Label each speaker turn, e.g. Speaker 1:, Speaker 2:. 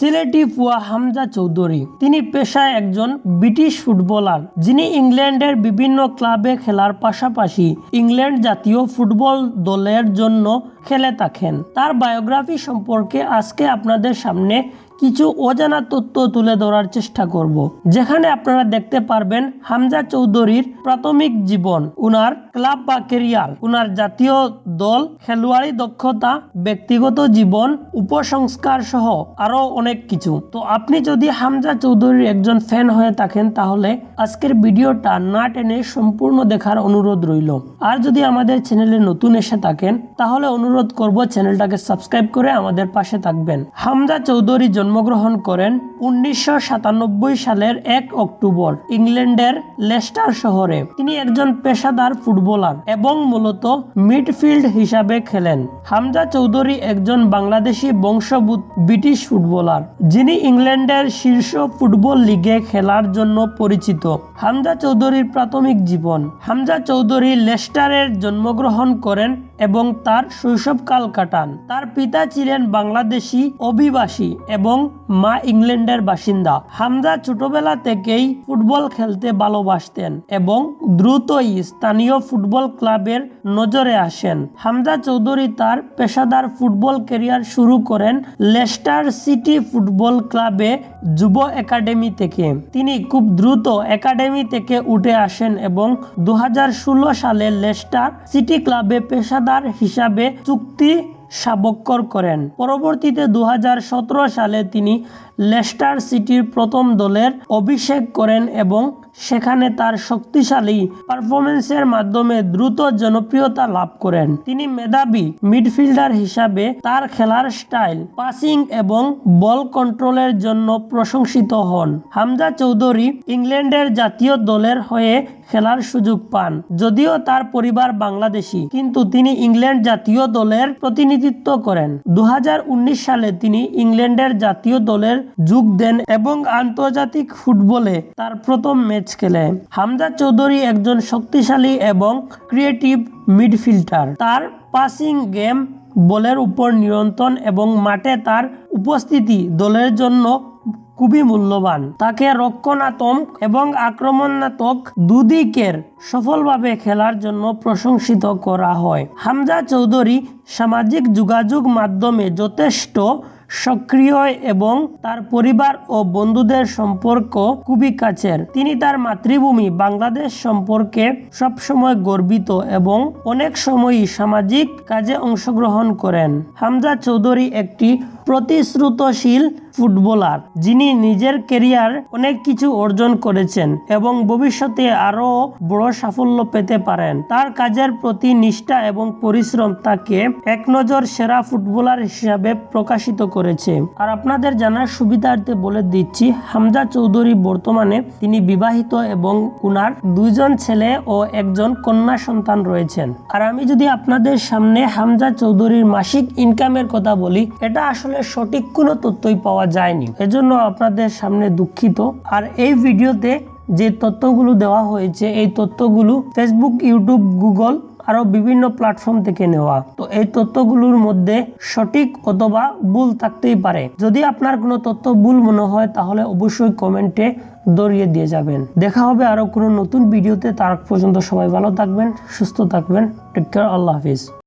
Speaker 1: সিলেটি ফুয়া হামজা চৌধুরী। তিনি পেশায় একজন ব্রিটিশ ফুটবলার, যিনি ইংল্যান্ডের বিভিন্ন ক্লাবে খেলার পাশাপাশি ইংল্যান্ড জাতীয় ফুটবল দলের জন্য খেলে থাকেন। তার বায়োগ্রাফি সম্পর্কে আজকে আপনাদের সামনে কিছু অজানা তথ্য তুলে ধরার চেষ্টা করব। যেখানে আপনারা দেখতে পারবেন হামজা চৌধুরীর প্রাথমিক জীবন, উনার ক্লাব বা কেরিয়ার, উনার জাতীয় দল, খেলোয়াড়ি দক্ষতা, ব্যক্তিগত জীবন, উপসংস্কার সহ আরও অনেক কিছু। তো আপনি যদি হামজা চৌধুরীর একজন ফ্যান হয়ে থাকেন, তাহলে আজকের ভিডিওটা না টেনে সম্পূর্ণ দেখার অনুরোধ রইল। আর যদি আমাদের চ্যানেলে নতুন এসে থাকেন, তাহলে অনুরোধ করব চ্যানেলটাকে সাবস্ক্রাইব করে আমাদের পাশে থাকবেন। হামজা চৌধুরী জন্মগ্রহণ করেন উনিশশো সালের এক অক্টোবর, ইংল্যান্ডের লেস্টার শহরে। তিনি একজন পেশাদার ফুটবলার এবং মূলত মিডফিল্ড হিসাবে খেলেন। হামজা চৌধুরী একজন বাংলাদেশি বংশোদ্ভূত ব্রিটিশ ফুটবলার, যিনি ইংল্যান্ডের শীর্ষ ফুটবল লিগে খেলার জন্য পরিচিত। হামজা চৌধুরীর প্রাথমিক জীবন। হামজা চৌধুরী লেস্টারের জন্মগ্রহণ করেন এবং তার শৈশবকাল কাটান। তার পিতা ছিলেন বাংলাদেশি, অভিবাসী এবং মা ইংল্যান্ডের বাসিন্দা। হামজা ছোটবেলা থেকেই ফুটবল খেলতে ভালোবাসতেন এবং দ্রুতই স্থানীয় ফুটবল ক্লাবের নজরে আসেন। হামজা চৌধুরী তার পেশাদার ফুটবল ক্যারিয়ার শুরু করেন লেস্টার সিটি ফুটবল ক্লাবে যুব একাডেমি থেকে। তিনি খুব দ্রুত একাডেমি থেকে উঠে আসেন এবং দু হাজার ষোলো সালে লেস্টার সিটি ক্লাবে পেশাদার হিসাবে চুক্তি স্বাক্ষর করেন। পরবর্তীতে দু হাজার সতেরো সালে তিনি লেস্টার সিটির প্রথম দলের অভিষেক করেন এবং সেখানে তার শক্তিশালী পারফরমেন্সের মাধ্যমে দ্রুত জনপ্রিয়তা লাভ করেন। তিনি মেধাবী মিডফিল্ডার হিসাবে তার খেলার স্টাইল, পাসিং এবং বল কন্ট্রোলের জন্য প্রশংসিত হন। হামজা চৌধুরী ইংল্যান্ডের জাতীয় দলের হয়ে খেলার সুযোগ পান, যদিও তার পরিবার বাংলাদেশি, কিন্তু তিনি ইংল্যান্ড জাতীয় দলের প্রতিনিধিত্ব করেন। দু হাজার উনিশ সালে তিনি ইংল্যান্ডের জাতীয় দলের যোগ দেন এবং আন্তর্জাতিক ফুটবলে তার প্রথম ম্যাচ খেলেন হামজা চৌধুরী একজন শক্তিশালী এবং ক্রিয়েটিভ মিডফিল্ডার। তার পাসিং গেম বলের উপর নিয়ন্ত্রণ এবং মাঠে তার উপস্থিতি দলের জন্য খুবই মূল্যবান। তাকে রক্ষণাত্মক এবং আক্রমণাত্মক দুদিকের সফলভাবে খেলার জন্য প্রশংসিত করা হয়। হামজা চৌধুরী সামাজিক যোগাযোগ মাধ্যমে যথেষ্ট সক্রিয় এবং তার পরিবার ও বন্ধুদের সম্পর্ক খুবই কাছের। তিনি তার মাতৃভূমি বাংলাদেশ সম্পর্কে সবসময় গর্বিত এবং অনেক সময়ই সামাজিক কাজে অংশগ্রহণ করেন। হামজা চৌধুরী একটি প্রতিশ্রুতশীল ফুটবলার, যিনি নিজের কেরিয়ার অনেক কিছু অর্জন করেছেন এবং ভবিষ্যতে আরও বড় সাফল্য পেতে পারেন। তার কাজের প্রতি নিষ্ঠা এবং পরিশ্রম তাকে এক নজর সেরা ফুটবলার হিসাবে প্রকাশিত করেছে। আর আপনাদের জানার সুবিধার্থে বলে দিচ্ছি, হামজা চৌধুরী বর্তমানে তিনি বিবাহিত এবং উনার দুইজন ছেলে ও একজন কন্যা সন্তান রয়েছেন। আর আমি যদি আপনাদের সামনে হামজা চৌধুরীর মাসিক ইনকামের কথা বলি, এটা আসলে সঠিক কোনো তথ্যই পাওয়া যায়নি। এজন্য আপনাদের সামনে দুঃখিত। আর এই ভিডিওতে যে তথ্যগুলো দেওয়া হয়েছে, এই তথ্যগুলো ফেসবুক ইউটিউব গুগল আরও বিভিন্ন প্ল্যাটফর্ম থেকে নেওয়া। তো এই তথ্যগুলোর মধ্যে সঠিক অথবা ভুল থাকতেই পারে। যদি আপনার কোনো তথ্য ভুল মনে হয়, তাহলে অবশ্যই কমেন্টে দরিয়ে দিয়ে যাবেন। দেখা হবে আরও কোনো নতুন ভিডিওতে। তার পর্যন্ত সবাই ভালো থাকবেন, সুস্থ থাকবেন। টেক কেয়ার আল্লাহ হাফিজ।